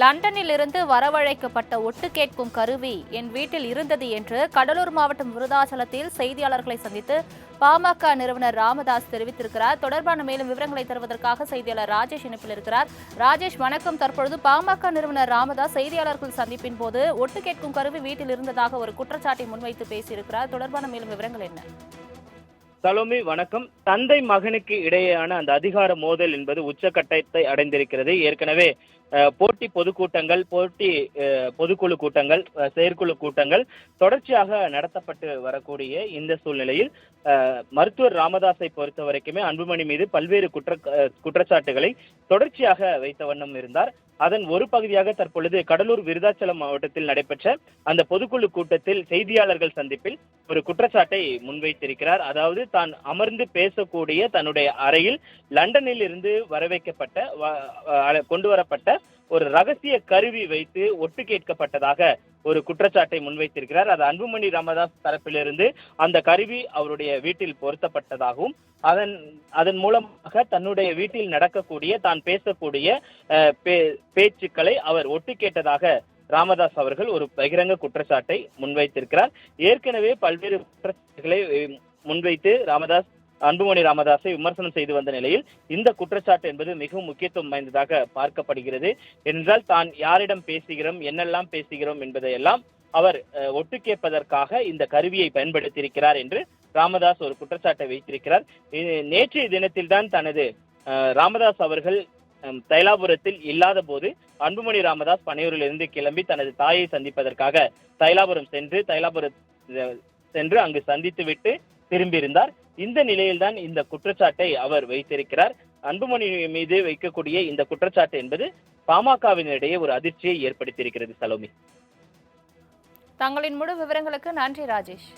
லண்டனில் இருந்து வரவழைக்கப்பட்ட ஒட்டு கேட்கும் கருவி என் வீட்டில் இருந்தது என்று கடலூர் மாவட்டம் விருதாச்சலத்தில் செய்தியாளர்களை சந்தித்து பாமக நிறுவனர் ராமதாஸ் தெரிவித்திருக்கிறார். தொடர்பான மேலும் விவரங்களை தருவதற்காக செய்தியாளர் ராஜேஷ் இணைப்பில் இருக்கிறார். ராஜேஷ் வணக்கம். தற்பொழுது பாமக நிறுவனர் ராமதாஸ் செய்தியாளர்கள் சந்திப்பின் போது ஒட்டு கேட்கும் கருவி வீட்டில் இருந்ததாக ஒரு குற்றச்சாட்டை முன்வைத்து பேசியிருக்கிறார். தொடர்பான மேலும் விவரங்கள் என்ன? சலோமி வணக்கம். தந்தை மகனுக்கு இடையேயான அந்த அதிகார மோதல் என்பது உச்சக்கட்டத்தை அடைந்திருக்கிறது. ஏற்கனவே போட்டி பொதுக்கூட்டங்கள் போட்டி பொதுக்குழு கூட்டங்கள் செயற்குழு கூட்டங்கள் தொடர்ச்சியாக நடத்தப்பட்டு வரக்கூடிய இந்த சூழ்நிலையில் மருத்துவர் ராமதாஸை பொறுத்த வரைக்குமே அன்புமணி மீது பல்வேறு குற்ற குற்றச்சாட்டுகளை தொடர்ச்சியாக வைத்த வண்ணம் இருந்தார். அதன் ஒரு பகுதியாக தற்பொழுது கடலூர் விருதாச்சலம் மாவட்டத்தில் நடைபெற்ற அந்த பொதுக்குழு கூட்டத்தில் செய்தியாளர்கள் சந்திப்பில் ஒரு குற்றச்சாட்டை முன்வைத்திருக்கிறார். அதாவது தான் அமர்ந்து பேசக்கூடிய தன்னுடைய அறையில் லண்டனில் இருந்து வரவைக்கப்பட்ட கொண்டு வரப்பட்ட ஒரு ரகசிய கருவி வைத்து ஒட்டு கேட்கப்பட்டதாக ஒரு குற்றச்சாட்டை முன்வைத்திருக்கிறார். அது அன்புமணி ராமதாஸ் தரப்பிலிருந்து அந்த கருவி அவருடைய வீட்டில் பொருத்தப்பட்டதாகவும் அதன் அதன் மூலமாக தன்னுடைய வீட்டில் நடக்கக்கூடிய தான் பேசக்கூடிய பே- பேச்சுக்களை அவர் ஒட்டு கேட்டதாக ராமதாஸ் அவர்கள் ஒரு பகிரங்க குற்றச்சாட்டை முன்வைத்திருக்கிறார். ஏற்கனவே பல்வேறு குற்றச்சாட்டுகளை முன்வைத்து ராமதாஸ் அன்புமணி ராமதாஸை விமர்சனம் செய்து வந்த நிலையில் இந்த குற்றச்சாட்டு என்பது மிகவும் முக்கியத்துவம் வாய்ந்ததாக பார்க்கப்படுகிறது. என்றால் தான் யாரிடம் பேசுகிறோம் என்னெல்லாம் பேசுகிறோம் என்பதையெல்லாம் அவர் ஒட்டு கேட்பதற்காக இந்த கருவியை பயன்படுத்தியிருக்கிறார் என்று ராமதாஸ் ஒரு குற்றச்சாட்டை வைத்திருக்கிறார். நேற்றைய தினத்தில் தான் தனது ராமதாஸ் அவர்கள் தைலாபுரத்தில் இல்லாத போது அன்புமணி ராமதாஸ் பனையூரிலிருந்து கிளம்பி தனது தாயை சந்திப்பதற்காக தைலாபுரம் சென்று தைலாபுரம் சென்று அங்கு சந்தித்துவிட்டு திரும்பியிருந்தார். இந்த நிலையில்தான் இந்த குற்றச்சாட்டை அவர் வைத்திருக்கிறார். அன்புமணி மீது வைக்கக்கூடிய இந்த குற்றச்சாட்டு என்பது பாமகவினரிடையே ஒரு அதிர்ச்சியை ஏற்படுத்தியிருக்கிறது சலோமி. தங்களின் முழு விவரங்களுக்கு நன்றி ராஜேஷ்.